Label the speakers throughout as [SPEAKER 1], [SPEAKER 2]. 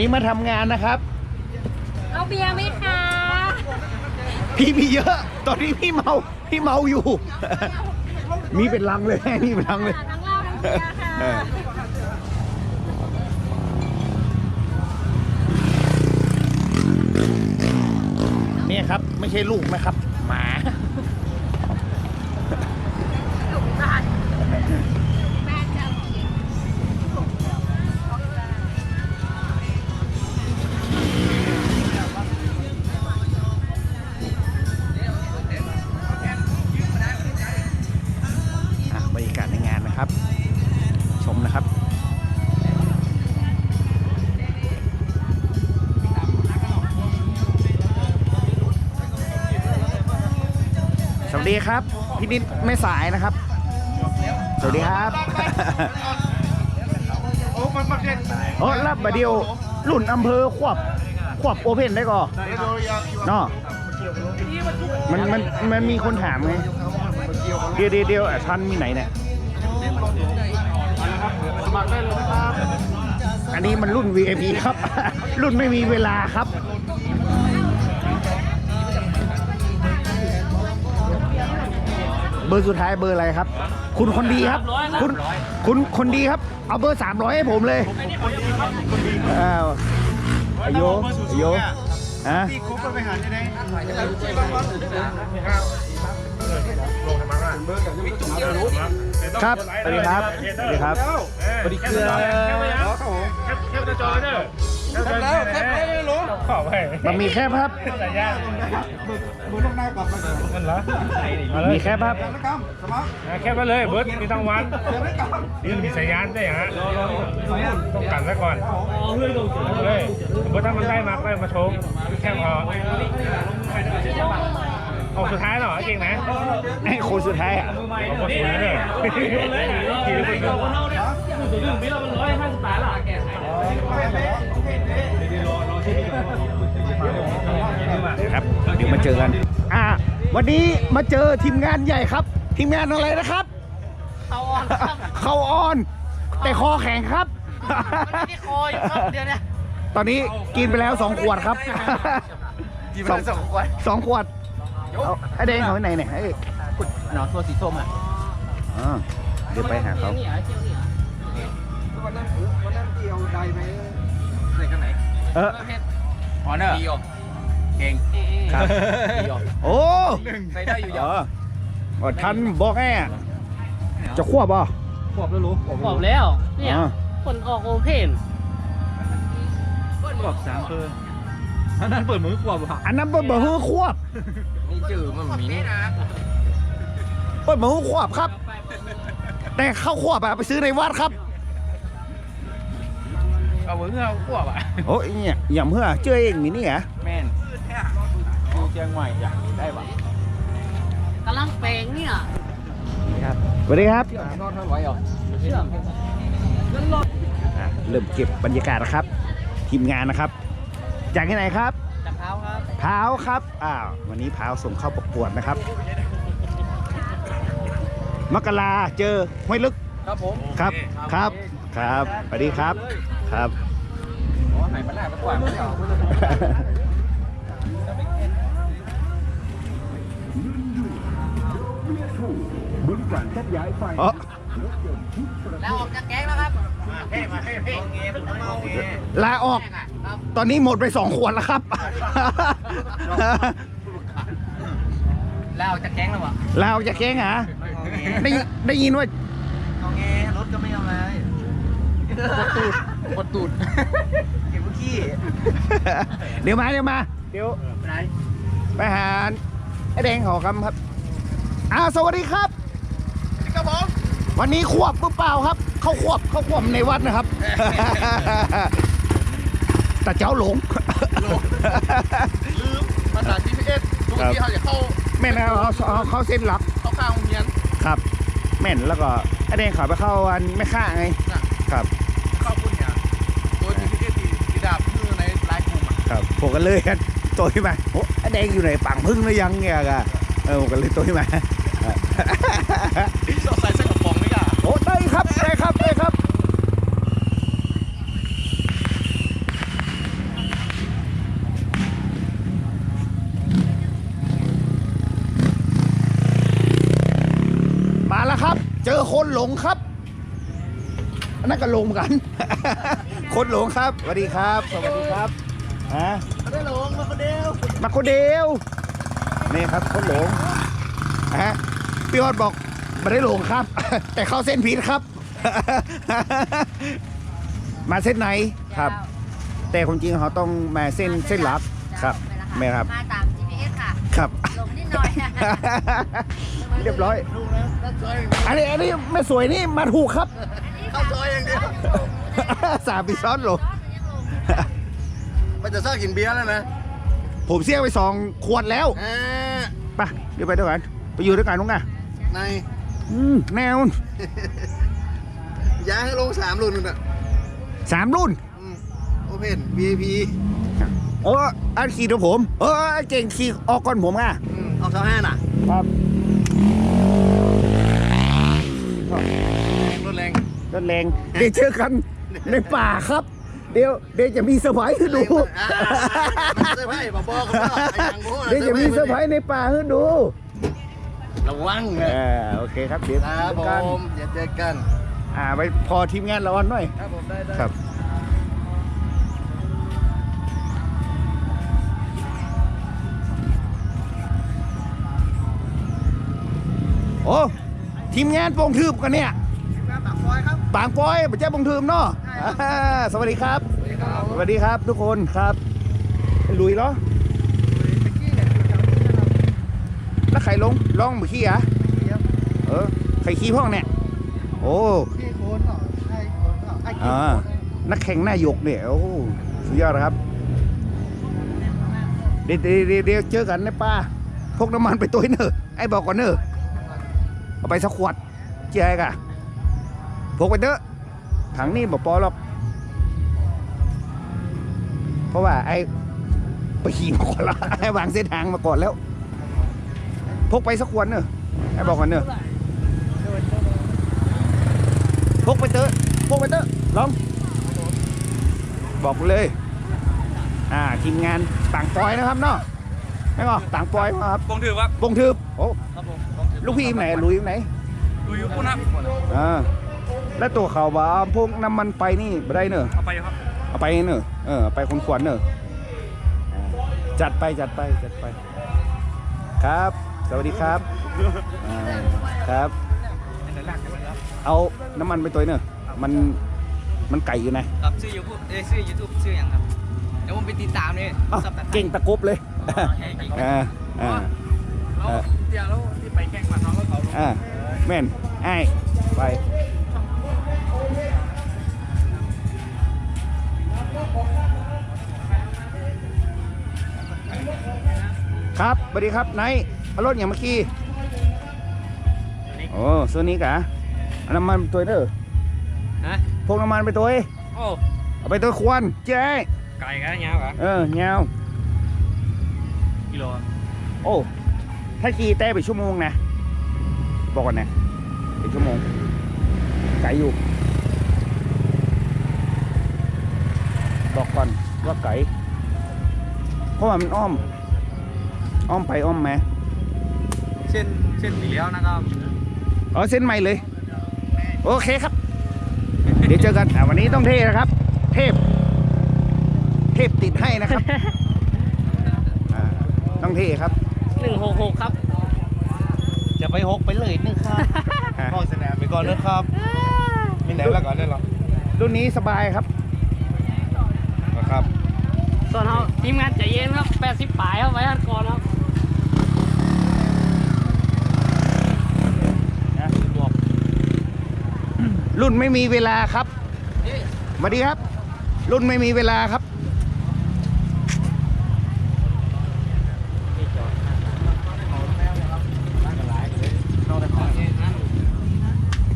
[SPEAKER 1] วันนี้มาทำงานนะครับ
[SPEAKER 2] เอาเบียร์ไหมคะ
[SPEAKER 1] พี่มีเยอะ ตอนนี้พี่เมาพี่เมาอยู่ มีเป็นลังเลยมีเป็นลังเลย
[SPEAKER 2] ทั้งเหล้าทั้งเบียร์ค่ะ
[SPEAKER 1] เออ เนี่ยครับ ไม่ใช่ลูกนะครับ หมา ดีครับพี่นิดไม่สายนะครับ สวัสดีครับ
[SPEAKER 3] โอ้มันมันเด็ด
[SPEAKER 1] โอ้รับบดเดียวรุ่นอำเภอควบควบโอเพนได้ก่อเนาะมันมันมันมีคนถามไงเดียวเดียวเดียวอะทันมีไหนเนี่ย
[SPEAKER 3] สมัครได้เลยนะครับ
[SPEAKER 1] อันนี้มันรุ่น VIP ครับ รุ่นไม่มีเวลาครับ เบอร์สุดท้ายเบอร์อะไรครับ คุณคนดีครับ คุณคุณคนดีครับ เอาเบอร์300ให้ผมเลยอ้าวไอโยไอโยฮะ
[SPEAKER 3] ตีคุกก็ไปหาที่ไหนครับ
[SPEAKER 1] ครับสวัสดีครับสวัสดีครับ
[SPEAKER 3] สวัสดีครับครับผม
[SPEAKER 4] แคปหน้าจอเลยเด้อ
[SPEAKER 3] แคปแล้วแคปแล้วไม่รู้
[SPEAKER 4] ขอไป
[SPEAKER 1] มันมีแคบครับ
[SPEAKER 4] แต่ยาก
[SPEAKER 3] มือลงหน้าก่อนมาเดี๋ยว
[SPEAKER 4] มันเหรอมาเล
[SPEAKER 1] มี
[SPEAKER 4] ย
[SPEAKER 1] แคบครับ
[SPEAKER 3] นะครับสมัคร
[SPEAKER 4] แคปไปเลยเบิร์ดมีทั้งวัน
[SPEAKER 3] เดี๋ยวไม่กลับ
[SPEAKER 4] นี่มีสัญญาณได้อย่างฮะต้องกันซะก่อนเลยเบิร์ดถ้ามันได้มาก็มาโชว์แคปพอเอาสุดท้ายเหรอเก่งนะ
[SPEAKER 1] ไอ้คนสุดท้ายอะ
[SPEAKER 4] เอาหมดเลยเด้อทีละคน
[SPEAKER 1] ครับ เดี๋ยวมาเจอกัน อ่า วันนี้มาเจอทีมงานใหญ่ครับ ทีมงานอะไรนะครับ
[SPEAKER 2] เขาอ่อนครับ
[SPEAKER 1] เขาอ่อน แต่คอแข็งครับ
[SPEAKER 2] ที่คออยู่ครับเดี๋ยวเนี้
[SPEAKER 1] ตอนนี้กินไปแล้วสองขวดครับ
[SPEAKER 3] กี่พันสองคน
[SPEAKER 1] สองขวดเอาไอ้แดงเขาไปไหนเนี่ยไอ้
[SPEAKER 3] หนอนตัวสีส้มอะ
[SPEAKER 1] อ่าเดี๋ยวไปหาเขา
[SPEAKER 2] เหนียวเจียวเหนียว
[SPEAKER 3] วันนั้นวันนั้นเกี่ยวใดไหมใส่กันไหน
[SPEAKER 1] เออ
[SPEAKER 3] ฮอนเนอร์ เก่ง
[SPEAKER 1] ครับโอ้
[SPEAKER 3] ใส่ได้อยู่
[SPEAKER 1] เออว่าทันบอกแง่จะควบป่ะ
[SPEAKER 3] ขวบแล้วรู้
[SPEAKER 2] บอกแล้วเนี่ย
[SPEAKER 1] อ่า
[SPEAKER 2] คนออกโอเพน
[SPEAKER 3] ขวบสามเพิ่มอันนั้นเปิดมือขวบค่ะ
[SPEAKER 1] อันนั้นเปิดเบอร์ฮือควบ
[SPEAKER 3] นี่จืดมันมีนี่
[SPEAKER 1] เปิดเบอร์ฮือควบครับ แต่เข้าควบอะไปซื้อในวัดครับ
[SPEAKER 3] เอามือเอาขวบอะ
[SPEAKER 1] โอ้ยเนี่ยอย่าเพื่อเจ้าเองนี่นี่เหรอ
[SPEAKER 3] แม่นดูเชียงใหม่อยากได้ปะ
[SPEAKER 2] กำลังแปลงเนี่ย
[SPEAKER 1] ครับสวัสดีครับ
[SPEAKER 3] นอนเท่าไหร่อะ
[SPEAKER 2] เชื่อม
[SPEAKER 1] อะเริ่มเก็บบรรยากาศนะครับ ทีมงานนะครับ จากที่ไหนครับ
[SPEAKER 2] จากเท้าครับ
[SPEAKER 1] พร้าวครับอ้าววันนี้พร้าวส่งเข้าประกวดนะครับ มกราเจอห้วยลึก
[SPEAKER 3] ครับผม
[SPEAKER 1] ครับครับครับสวัสดีครับครับ
[SPEAKER 3] อ๋อหายไปแล้วไปกว่าไม่เหรอ
[SPEAKER 1] อ๋
[SPEAKER 2] แล้วออกจากแก๊งแล้วครับ
[SPEAKER 1] ลาออก ตอนนี้หมดไปสองขวดแล้วครับ
[SPEAKER 2] แล้วออกจากแก๊งแล้ววะ
[SPEAKER 1] ลาออกจากแก๊งเหรอได้ได้ยินว่า
[SPEAKER 3] งอแงรถก็ไม่ทำอะไรกดตูดกดตูดเก็บขี้
[SPEAKER 1] เดี๋ยวมาเดี๋ยวมา เดี๋ยว
[SPEAKER 3] ไหน
[SPEAKER 1] ไปหาไอ้แดงหอคำครับอ้าวสวัสดีครับ
[SPEAKER 3] ครับผม
[SPEAKER 1] วันนี้ควบหรือเปล่าครับ เข้าควบเข้าควบในวัดนะครับ แต่เจ้าหลง
[SPEAKER 3] ลืมภาษา GPS ทุกทีเขาจะเข้า
[SPEAKER 1] แม่นนะครับเขาเขาเขาเส้นหลัก
[SPEAKER 3] เข้าข้างโรงเรียน
[SPEAKER 1] ครับ แม่นแล้วก็ไอ้แดงเขาไปเข้าอันไม่ค่าไง
[SPEAKER 3] น่ะ
[SPEAKER 1] ครับ
[SPEAKER 3] เข้าคุณเนี่ยตัว GPS ที่ที่ดาบคือในไลน์กลุ่มอะ
[SPEAKER 1] ครับผมก็เลยกันตัวที่มาโอ้ไอ้แดงอยู่ไหนปังพึ่งหรือยังเนี่ยกะเออผมก็เลยตัวที่มา
[SPEAKER 3] เราใส่เส้นกระป๋องไหมอะ
[SPEAKER 1] โอ้ได้ครับได้ครับได้ครับมาแล้วครับ เจอคนหลงครับอันนั่นก็หลงหมืกัน คนหลงครับสวัสดีครับ สวัสดีครับฮะไม่
[SPEAKER 3] ได้หลงมาคนเดียว
[SPEAKER 1] มาคนเดียวนี่ครับคนหลงฮะ พี่ออดบอกไม่ได้หลงครับ แต่เข้าเส้นผิดครับ มาเส้นไหนครับ แต่ความจริงเขาต้องมาเส้นเส้นลับครับไม่ครับ
[SPEAKER 5] มาตาม GPS ค่ะ
[SPEAKER 1] ครับ
[SPEAKER 5] ลงนิดหน่อย
[SPEAKER 1] เรียบร้อย
[SPEAKER 3] ลุงนะนั่นซอย
[SPEAKER 1] อันนี้อันนี้ไม่สวยนี่มาถูกครับ
[SPEAKER 3] เข้าซอยอย่างเดียว
[SPEAKER 1] สามปีซ้อนหลง
[SPEAKER 3] มันจะซ่ากินเบียร์แล้วนะ
[SPEAKER 1] ผมเสี่ยงไปสองขวดแล้ว
[SPEAKER 3] อ่า
[SPEAKER 1] ไปเดี๋ยวไปด้วยกัน ไปอยู่ด้วยกันนุ้งอะ
[SPEAKER 3] ใน
[SPEAKER 1] อืมแนว
[SPEAKER 3] ย้ายให้ลงสามรุ่นนึงอะ
[SPEAKER 1] สามรุ่น
[SPEAKER 3] โอเพน VIP
[SPEAKER 1] โอ้อันขี่ตัวผม เออไอ้เก่งขี่ออกก่อนผมอะ
[SPEAKER 3] อืมเอาเท่าห้าน่ะ
[SPEAKER 1] ครับ
[SPEAKER 3] รถแรง
[SPEAKER 1] รถแรงเดี๋ยวเจอกันในป่าครับ เดี๋ยวเดี๋ยวจะมีเซอร์ไพรส์ให้ดู
[SPEAKER 3] อ่าเซอร์ไพรส์บอกบอกกันว่าไอ้ยังโบ้
[SPEAKER 1] เดี๋ยวจะมีเซอร์ไพรส์ในป่าให้ดู
[SPEAKER 3] ระวัง
[SPEAKER 1] เอ
[SPEAKER 3] นะ
[SPEAKER 1] อโอเคครับเดี๋ยว
[SPEAKER 3] ครับ
[SPEAKER 1] เจอกัน
[SPEAKER 3] ผมอย่าเจอกัน
[SPEAKER 1] อ่าไปพอทีมงานเราอันหน่อย
[SPEAKER 3] ครับผมได้ได้
[SPEAKER 1] ครับ โอ้ ทีมงานโปงทืบกันเนี่ย
[SPEAKER 3] ปากซอยครับ
[SPEAKER 1] ปางปอยปัจเจ้าโปงทืบเนาะอ่าสวัสดีครับ สวัสดีครับทุกคนครับ ลุยเหรอ แล้วใครลงลองมือขี้อะเออใครขี้พ่องเนี่ย โอ้
[SPEAKER 3] พี่โคนเหรอไอ้โคนเหรอไอ้
[SPEAKER 1] อ่านักแข่งหน้าหยกเนี่ยโอ้โหสุดยอดนะครับเดี๋ยวเดี๋ยวเดี๋ยวเดี๋ยวเจอกันในป่าพกน้ำมันไปตัวเนอะไอ้บอกก่อนเนอะเอาไปสักขวดเจ๊กะพกไปเถอะถังนี่บอกปอหรอกเพราะว่าไอ้ไปขี่มาก่อนแล้วไอ้วางเส้นทางมาก่อนแล้ว พกไปสักขวดเนอะไอ้บอกก่อนเนอะพกไปเถอะพกไปเถอะลอง บอกเลย อ่าทีมงานต่างปอยนะครับเนาะไม่ก็ต่างปอยมาครับ
[SPEAKER 4] ปงถือว่า
[SPEAKER 1] บงทืบโอ้
[SPEAKER 3] ครับผม
[SPEAKER 1] ลูกพี่ไหนลุยไหน
[SPEAKER 4] ดูอยู่ปุ่นครับ
[SPEAKER 1] อ่าแล้วตัวเขาว่าพวกน้ำมันไปนี่ไม่ได้เนอะ
[SPEAKER 4] เอาไปครับ
[SPEAKER 1] เอาไปเนอะเออเอาไปคนขวัญเนอะจัดไปจัดไปจัดไปครับ สวัสดีครับอ่าครับ เอาน้ำมันไปตัวเนอะมันมันไก่อยู่นะ ครับ
[SPEAKER 2] ชื่อยูทูบเอ้ยชื่อยูทูบชื่ออย่างครับเดี๋ยวผมไปติดตามนี่
[SPEAKER 1] อ้าว
[SPEAKER 2] สัปดาห์
[SPEAKER 1] เก่งตะกรุบเลยอ่าอ่า
[SPEAKER 2] แล้วเดี๋ยวแล้วที่ไปแข่งมาน้องก็เขาลง
[SPEAKER 1] อ่าแม่นไอ้ไปครับสวัสดีครับไนท์ เอารถอย่างเมื่อกี้โอ้ซื้อนี้กะเอาน้ำมันไปตัวเด้อ
[SPEAKER 2] ฮะ
[SPEAKER 1] พกน้ำมันไปตัวเอ้ย
[SPEAKER 2] โอ้
[SPEAKER 1] เอาไปตัวควนเจ๊
[SPEAKER 2] ไก่กันยาวเหรอ
[SPEAKER 1] เออเงาว
[SPEAKER 2] กิโล
[SPEAKER 1] โอ้ถ้าขี่แต่ไปชั่วโมงนะบอกก่อนนะไปชั่วโมงไกลอยู่บอกก่อนว่าไกลเพราะว่ามันอ้อม อ้อมไปอ้อมมา
[SPEAKER 2] เส้นเส้นสีเลี้ยวนะครับ
[SPEAKER 1] อ๋อเส้นใหม่เลย โอเคครับ เดี๋ยวเจอกันอะวันนี้ต้องเทนะครับ เทพ เทพติดให้นะครับอ่าต้องเทครับ
[SPEAKER 2] หนึ่งหกหกครับ
[SPEAKER 3] จะไปหกไปเลยนึงครับ
[SPEAKER 1] อะ
[SPEAKER 3] พ่อสนามไปก่อนนะครับมีไหนแล้วก่อนได้หรอ
[SPEAKER 1] รุ่นนี้สบายครับ
[SPEAKER 3] ครับ
[SPEAKER 2] ส่วนเขาทีมงานใจเย็นครับแปดสิบปลายครับไว้ทันก่อนครับ
[SPEAKER 1] รุ่นไม่มีเวลาครับสวัสดีครับ รุ่นไม่มีเวลาครับ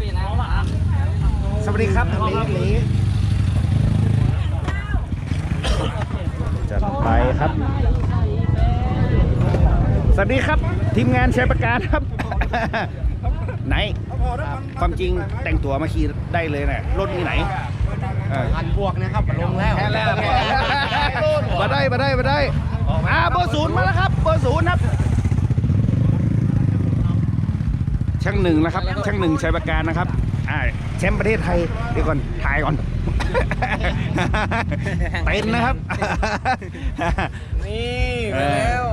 [SPEAKER 2] ปีนะว่า
[SPEAKER 1] สวัสดีครับหลีหลีจัดไปครับ สวัสดีครับ ทีมงานชัยประการครับ ไหน ความจริงแต่งตัวมาขี่ได้เลยนะรถมีไหนเออ
[SPEAKER 3] อันบวกนะครับลงแล้ว
[SPEAKER 1] มาได้มาได้มาได้อ่าเบอร์ศูนย์มาแล้วครับ เบอร์ศูนย์ครับ ช่างหนึ่งนะครับ ช่างหนึ่งชัยประการนะครับอ่าแชมป์ประเทศไทยเดี๋ยวก่อนถ่ายก่อนเต็นนะครับ
[SPEAKER 3] นี่มาแล้ว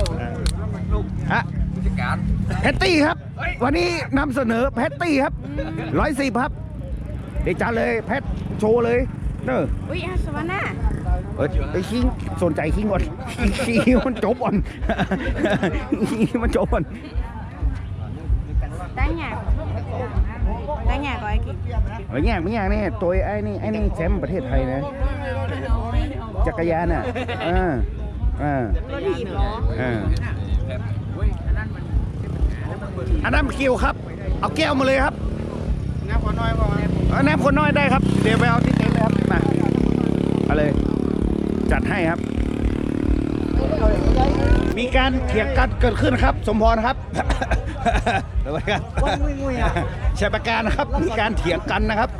[SPEAKER 1] ฮะ
[SPEAKER 3] ผู้จัดการ
[SPEAKER 1] แพตตี้ครับ วันนี้นำเสนอแพตตี้ครับร้อยสิบครับเด็กจ้าเลยแพทโชว์เลยเนอะ
[SPEAKER 5] อุ้ยอาสวรรค์น่ะ
[SPEAKER 1] เออไอ้คิงสนใจคิงก่อนคิงมันจบก่อนคิงมันจบก่อน
[SPEAKER 5] ได้หยาบได้หยาบก็ไอ้กิ๊ก
[SPEAKER 1] ไอ้แง่ไม่แง่นี่ตัวไอ้นี่ไอ้นี่แชมป์ประเทศไทยนะจักรยานอะอ่าอ่าร
[SPEAKER 5] ถถีบเหรอ
[SPEAKER 1] อ่า อันนั้นคิวครับ เอาแก้วมาเลยครับ
[SPEAKER 3] น้ำขอน้อยก่อน
[SPEAKER 1] เอาน้ำคนน้อยได้ครับ เดี๋ยวไปเอาที่เต็นท์เลยครับมาเอาเลย จัดให้ครับ มีการเถียงกันเกิดขึ้นครับ สมพรครับ สวัสดีครับชัยประการนะครับ มีการเถียงกันนะครับ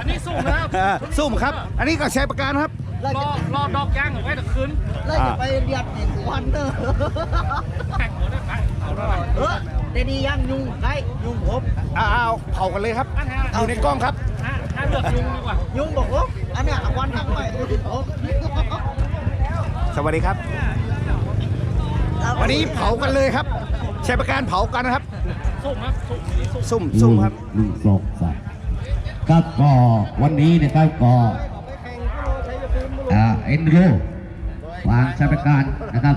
[SPEAKER 2] อันนี้สุ่มนะครับ
[SPEAKER 1] อ่าซุ่มครับ อันนี้ก็ชัยประการครับ
[SPEAKER 2] รอรอดอกย่างเอาไว้แต่คืน
[SPEAKER 3] แล้วจะไปเรียบอีกวันเนอะ
[SPEAKER 2] แข่งหัวได้ไหมเอาได้ไหม
[SPEAKER 3] เออ แต่ดียังยุงไรยุงผม
[SPEAKER 1] เอาเอาเผากันเลยครับอยู่ในกล้องครับ
[SPEAKER 2] ถ้าถ้าเลือกยุงดีกว่า
[SPEAKER 3] ยุงบอกว่าอันเนี้ยวันทั้งใหม่ผม
[SPEAKER 1] สวัสดีครับ วันนี้เผากันเลยครับชัยประการเผากันนะครับ
[SPEAKER 2] สุ่มครับสุ่มนี่สุ่ม
[SPEAKER 1] ซุ่มซุ่มครับ
[SPEAKER 6] หนึ่งสองสามครับก็วันนี้นะครับก็อ่าเอ็นโรวางชาติการนะครับ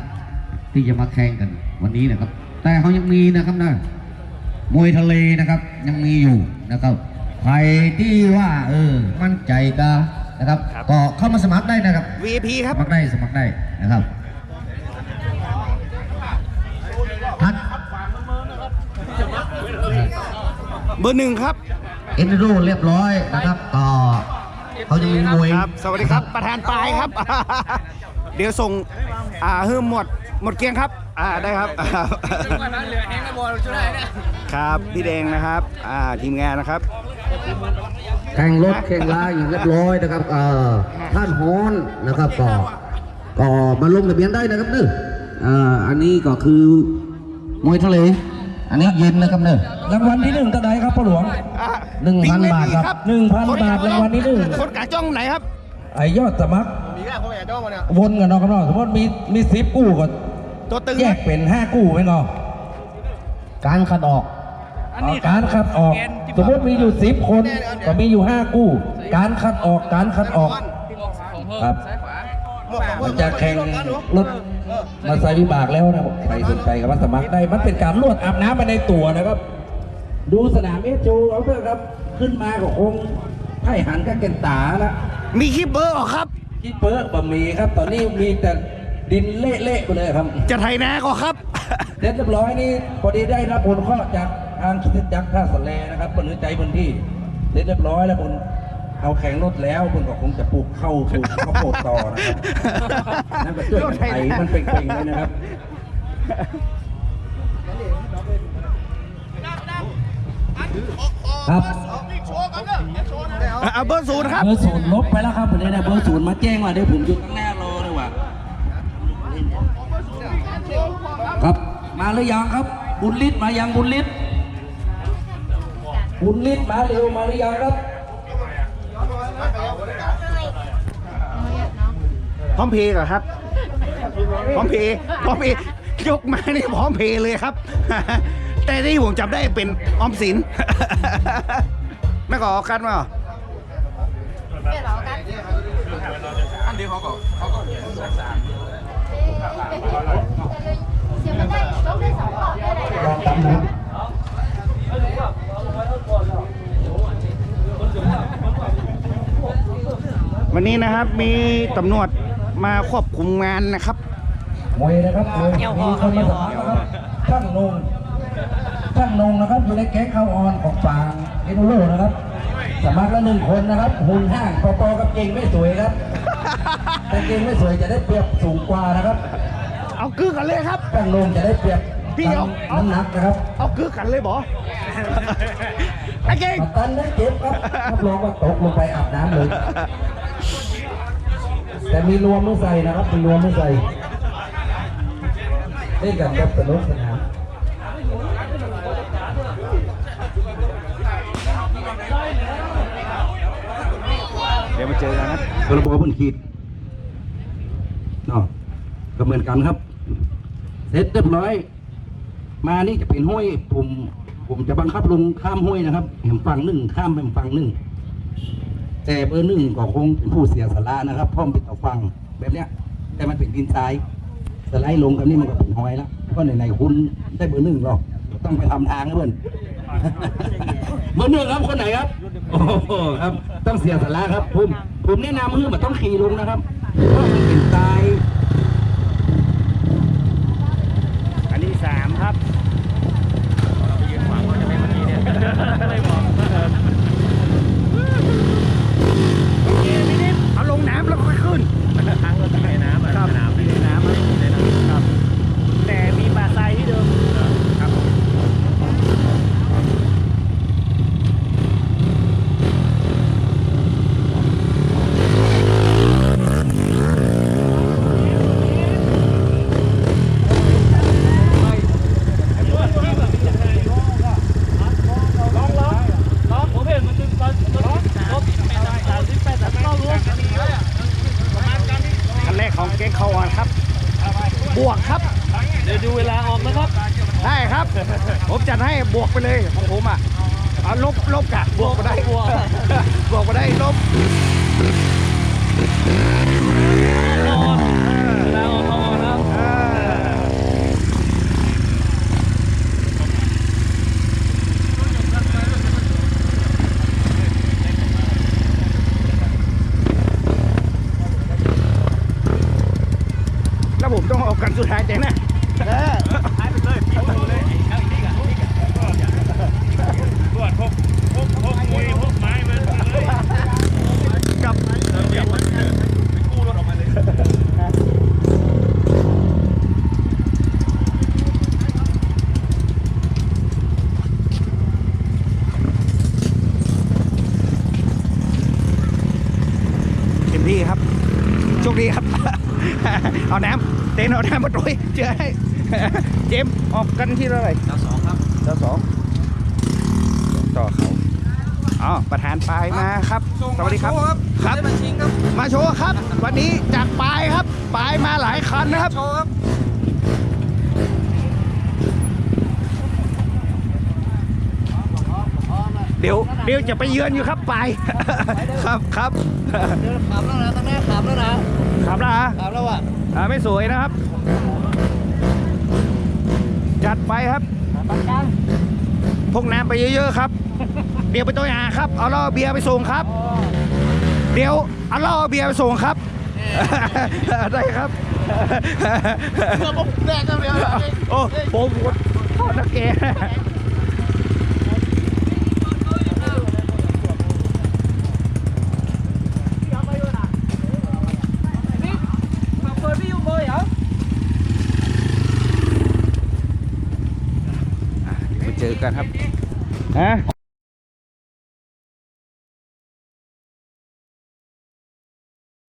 [SPEAKER 6] ที่จะมาแข่งกันวันนี้นะครับ แต่เขายังมีนะครับนะมวยทะเลนะครับ ยังมีอยู่นะครับใครที่ว่าเออมั่นใจก็นะครับ
[SPEAKER 1] ครับ
[SPEAKER 6] ก็เข้ามาสมัครได้นะครับ
[SPEAKER 1] VIP ค
[SPEAKER 6] ส
[SPEAKER 1] รับ
[SPEAKER 6] มัครได้สมัครได้นะครับทัด
[SPEAKER 1] เบอร์หนึ่งครับ
[SPEAKER 6] เอ็นโรเรียบร้อยนะครับก็เขาจะมีมวย
[SPEAKER 1] ครับ สวัสดีครับ ประธานปลายครับ เดี๋ยวส่ง อ่าเฮืมหมด หมดเกลียงครับ อ่าได้ครับ
[SPEAKER 2] วันนั้นเหลือแห้งแล้วบอลช่วยได้เนี่ย
[SPEAKER 1] ครับพี่แดงนะครับอ่าทีมงานนะครับ
[SPEAKER 6] แข่งรถแข่งลาอย่างเรียบร้อยนะครับเอ่อท่านฮอนนะครับก็ก็มาลงทะเบียนได้นะครับเนอะอ่าอันนี้ก็คือมวยทะเล อันนี้เย็นนะครับเนอะ
[SPEAKER 7] รางวัลที่หนึ่งตะไดครับพ่อหลวง
[SPEAKER 1] อะ
[SPEAKER 6] หนึ่งพัน
[SPEAKER 1] ปิ๊
[SPEAKER 6] บาทครับ
[SPEAKER 7] หนึ่งพันบาทรางวัลที่หนึ่ง
[SPEAKER 1] คนกาจ้องไหนครับ
[SPEAKER 7] ไอยอดสมัคร
[SPEAKER 3] มีแค่ผมอยากจ้องมาเนี่ย
[SPEAKER 7] วนกันเนาะครับเนาะสมมติมีมีสิบกู้ก็
[SPEAKER 1] ตัวตึง
[SPEAKER 7] แยกเป็นห้ากู้ไหมเนาะ
[SPEAKER 6] การขัดออก
[SPEAKER 7] เอาการคัดออก สมมติมีอยู่สิบคนก็มีอยู่ห้ากู้ การคัดออกการคัดออกครับมันจะแข่งรถมาใส่วิบากแล้วนะใครสนใจกับมาสมัครได้ มันเป็นการลวดอาบน้ำมาในตัวนะครับ ดูสนามเอสโจเอาเถอะครับ ขึ้นมาก็คงให้หันกับเกนตาละ
[SPEAKER 1] มีคลิปเบอร์ออกครับ
[SPEAKER 7] ที่เปิดบะหมี่ครับ ตอนนี้มีแต่ ดินเละๆไปเลยครับ
[SPEAKER 1] จะไทยนาก็ครับ
[SPEAKER 7] เสร็จเรียบร้อยนี่พอดีได้รับผลข้อจากทางคิดจักรท่าสะแลนะครับบนใจบนที่ เสร็จเรียบร้อยแล้วผมเอาแข่งรถแล้วผมก็คงจะปลูกเข้าปลูกข้าวโพดต่อนะครับนั่นก็ช่วยกันไถมันเป็นๆเลยนะครับครับ
[SPEAKER 1] อะเอาเบอร์ศูนย์ครับ
[SPEAKER 7] เบอร์ศูนย์ลบไปแล้วครับผมเนี่ยนะเบอร์ศูนย์มาแจ้งว่าเดี๋ยวผมอยู่ข้างหน้ารอเลยว่ะครับ มาหรือยังครับ บุญฤทธิ์มายังบุญฤทธิ์บุญฤทธิ์มาเร็วมาหรือยังครับ
[SPEAKER 1] พร้อมเพย์เหรอครับพร้อมเพย์พร้อมเพย์ยกมานี่พร้อมเพย์เลยครับ แต่ที่ผมจำได้เป็นออมสินไม่ขอกันมาเหรอ
[SPEAKER 3] อันเดียวเขาก็เขาก็
[SPEAKER 1] วันนี้นะครับมีตำรวจมาควบคุมงานนะครับ
[SPEAKER 7] มวยนะครับมวยมีคนมาสมัครนะครับช่างนงช่างนงนะครับอยู่ในแก๊งข้าวออนของฟางเอโนโลนะครับ สมัครละหนึ่งคนนะครับหุ่นห้างพอๆกับเก่งไม่สวยครับแต่เก่งไม่สวยจะได้เปรียบสูงกว่านะครับ
[SPEAKER 1] เอากึกกันเลยครับ
[SPEAKER 7] ช่างนงจะได้เปรียบ
[SPEAKER 1] พี่เอาเอา
[SPEAKER 7] น้ำหนักนะครับ
[SPEAKER 1] เอากึกกันเลยบอไอ้เก่ง
[SPEAKER 7] กัปตันได้เจ็บครับรับรองว่าตกลงไปอาบน้ำเลย แต่มีรวมไม่ใส่นะครับมีรวมไม่ใส่เล่นกันแบบสนุกสนาน
[SPEAKER 1] เดี๋ยวมาเจอกันนะ
[SPEAKER 7] กระบอกบนขีดเนาะ ก็เหมือนกันครับ เสร็จเรียบร้อย มานี่จะเป็นห้วยผมผมจะบังคับลงข้ามห้วยนะครับแหมฝั่งหนึ่งข้ามแหมฝั่งหนึ่งแต่เบอร์หนึ่งก็คงเป็นผู้เสียสละนะครับพร้อมป็นต่อฟังแบบเนี้ย แต่มันเป็นดินทรายสไลด์ลงกันนี่มันก็เป็นห้อยแล้วก็ในในๆคุณได้เบอร์หนึ่งหรอกต้องไปทำทางนะเพื่อนเบอร์หนึ่งครับคนไหนครับ โอ้โหครับ ต้องเสียสละครับผมผมแนะนำคือมันต้องขี่ลงนะครับเพราะมันเป็นทราย
[SPEAKER 1] อัน นี้สามครับเอาลงน้ำแล้วค่อยขึ้นทางรถในน้ำครับในน้ำในน้ำครับ แต่มีปลาทรายที่เดิมครับผมคันแรกของเก๊กเขาอ่อนครับ บวกครับ
[SPEAKER 2] เดี๋ยวดูเวลาออกนะครับ
[SPEAKER 1] ได้ครับ ผมจัดให้บวกไปเลยของผมอะเอาลบลบกะบวกมาได้
[SPEAKER 2] บวก
[SPEAKER 1] บวกมาได้ลบ
[SPEAKER 2] รอดเวลาออกเขาออกนะครับ
[SPEAKER 1] เออแล้วผมต้องออกกัน สุดท้ายใจนะเออ
[SPEAKER 4] ตรวจพกพกพกมวยพกไม้มาเลย
[SPEAKER 1] กับ เต็มที่ครับ โชคดีครับ เอา นเต้นเอาน้มาด้วยเจอให้เจมออกกันที่เท่าไหร่ดาวสองครับดาวสองต่อเขาอ๋อประธานปลายมาครับ สวัสดีครับครับมาโชว์ครับ วันนี้จากปลายครับปลายมาหลายคันนะครับโชว์ครับเดี๋ยวเดี๋ยวจะไปเยือนอยู่ครับปลายครับครับ
[SPEAKER 3] ขับแล้วนะตั้งแม่ขับแล้วนะ
[SPEAKER 1] ขับแล้วฮะ
[SPEAKER 3] ขับแล้วอะ
[SPEAKER 1] ไม่สวยนะครับ จัดไปครับพกน้ำไปเยอะๆครับ เดี๋ยวไปตัวอย่างครับ เอาเหล้าเบียร์ไปส่งครับ เดี๋ยวเอาเหล้าเบียร์ไปส่งครับ ได้ครับ
[SPEAKER 3] เพื่อผมแดงกันเลย
[SPEAKER 1] โอ้ผมปวดโทษนะแก
[SPEAKER 2] เปิดพี่ยูเบอร์เหรอ
[SPEAKER 1] ไปเจอ กันครับฮะ